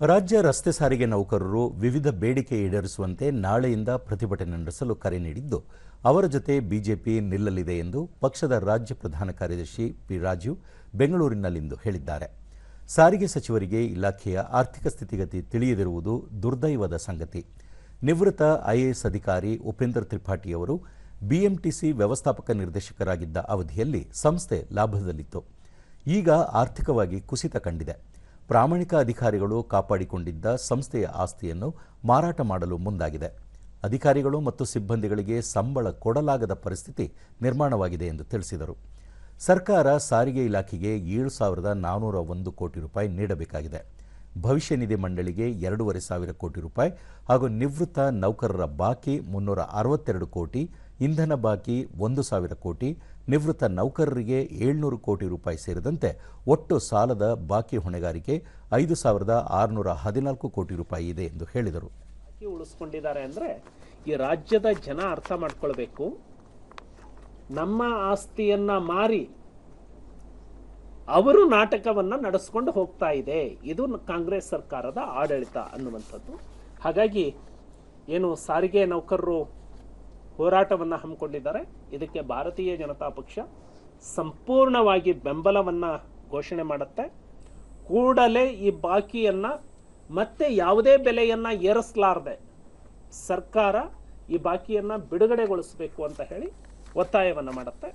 ರಾಜ್ಯ ರಸ್ತೆ ಸಾರಿಗೆ ನೌಕರರು ವಿವಿಧ ಬೇಡಿಕೆ ಈಡೇರಿಸುವಂತೆ ನಾಳೆಯಿಂದ ಪ್ರತಿಭಟನೆ ನಡೆಸಲು ಕರೆ ನೀಡಿದ್ದು, ಅವರ ಜೊತೆ ಬಿಜೆಪಿ ನಿಲ್ಲಲಿದೆ ಎಂದು ಪಕ್ಷದ ರಾಜ್ಯ ಪ್ರಧಾನ ಕಾರ್ಯದರ್ಶಿ ಪಿ ರಾಜೀವ್ ಬೆಂಗಳೂರಿನಲ್ಲಿಂದು ಹೇಳಿದ್ದಾರೆ. ಸಾರಿಗೆ ಸಚಿವರಿಗೆ ಇಲಾಖೆಯ ಆರ್ಥಿಕ ಸ್ಥಿತಿಗತಿ ತಿಳಿಯದಿರುವುದು ದುರ್ದೈವದ ಸಂಗತಿ. ನಿವೃತ್ತ ಐಎಎಸ್ ಅಧಿಕಾರಿ ಉಪೇಂದ್ರ ತ್ರಿಪಾಠಿಯವರು ಬಿಎಂಟಿಸಿ ವ್ಯವಸ್ಥಾಪಕ ನಿರ್ದೇಶಕರಾಗಿದ್ದ ಅವಧಿಯಲ್ಲಿ ಸಂಸ್ಥೆ ಲಾಭದಲ್ಲಿತ್ತು. ಈಗ ಆರ್ಥಿಕವಾಗಿ ಕುಸಿತ ಕಂಡಿದೆ. ಪ್ರಾಮಾಣಿಕ ಅಧಿಕಾರಿಗಳು ಕಾಪಾಡಿಕೊಂಡಿದ್ದ ಸಂಸ್ಥೆಯ ಆಸ್ತಿಯನ್ನು ಮಾರಾಟ ಮಾಡಲು ಮುಂದಾಗಿದೆ. ಅಧಿಕಾರಿಗಳು ಮತ್ತು ಸಿಬ್ಬಂದಿಗಳಿಗೆ ಸಂಬಳ ಕೊಡಲಾಗದ ಪರಿಸ್ಥಿತಿ ನಿರ್ಮಾಣವಾಗಿದೆ ಎಂದು ತಿಳಿಸಿದರು. ಸರ್ಕಾರ ಸಾರಿಗೆ ಇಲಾಖೆಗೆ ಏಳು ಸಾವಿರದ ನಾನ್ನೂರ ಒಂದು ಕೋಟಿ ರೂಪಾಯಿ ನೀಡಬೇಕಾಗಿದೆ. ಭವಿಷ್ಯ ನಿಧಿ ಮಂಡಳಿಗೆ ಎರಡೂವರೆ ಸಾವಿರ ಕೋಟಿ ರೂಪಾಯಿ ಹಾಗೂ ನಿವೃತ್ತ ನೌಕರರ ಬಾಕಿ ಮುನ್ನೂರ ಅರವತ್ತೆರಡು ಕೋಟಿ ಇಂಧನ ಬಾಕಿ ಒಂದು ಸಾವಿರ ಕೋಟಿ, ನಿವೃತ್ತ ನೌಕರರಿಗೆ ಏಳ್ನೂರು ಕೋಟಿ ರೂಪಾಯಿ ಸೇರಿದಂತೆ ಒಟ್ಟು ಸಾಲದ ಬಾಕಿ ಹೊಣೆಗಾರಿಕೆ ಐದು ಸಾವಿರದ ಆರುನೂರ ಹದಿನಾಲ್ಕು ಕೋಟಿ ರೂಪಾಯಿ ಇದೆ ಎಂದು ಹೇಳಿದರು. ಉಳಿಸ್ಕೊಂಡಿದ್ದಾರೆ ಅಂದ್ರೆ ಈ ರಾಜ್ಯದ ಜನ ಅರ್ಥ ಮಾಡ್ಕೊಳ್ಬೇಕು. ನಮ್ಮ ಆಸ್ತಿಯನ್ನ ಮಾರಿ ಅವರು ನಾಟಕವನ್ನ ನಡೆಸ್ಕೊಂಡು ಹೋಗ್ತಾ ಇದೆ. ಇದು ಕಾಂಗ್ರೆಸ್ ಸರ್ಕಾರದ ಆಡಳಿತ ಅನ್ನುವಂಥದ್ದು. ಹಾಗಾಗಿ ಏನು ಸಾರಿಗೆ ನೌಕರರು ಹೋರಾಟವನ್ನ ಹಮ್ಮಿಕೊಂಡಿದ್ದಾರೆ. ಇದಕ್ಕೆ ಭಾರತೀಯ ಜನತಾ ಪಕ್ಷ ಸಂಪೂರ್ಣವಾಗಿ ಬೆಂಬಲವನ್ನು ಘೋಷಣೆ ಮಾಡುತ್ತೆ. ಕೂಡಲೇ ಈ ಬಾಕಿಯನ್ನು ಮತ್ತೆ ಯಾವುದೇ ಬೆಲೆಯನ್ನು ಏರಿಸಲಾರದೆ ಸರ್ಕಾರ ಈ ಬಾಕಿಯನ್ನು ಬಿಡುಗಡೆಗೊಳಿಸಬೇಕು ಅಂತ ಹೇಳಿ ಒತ್ತಾಯವನ್ನು ಮಾಡುತ್ತೆ.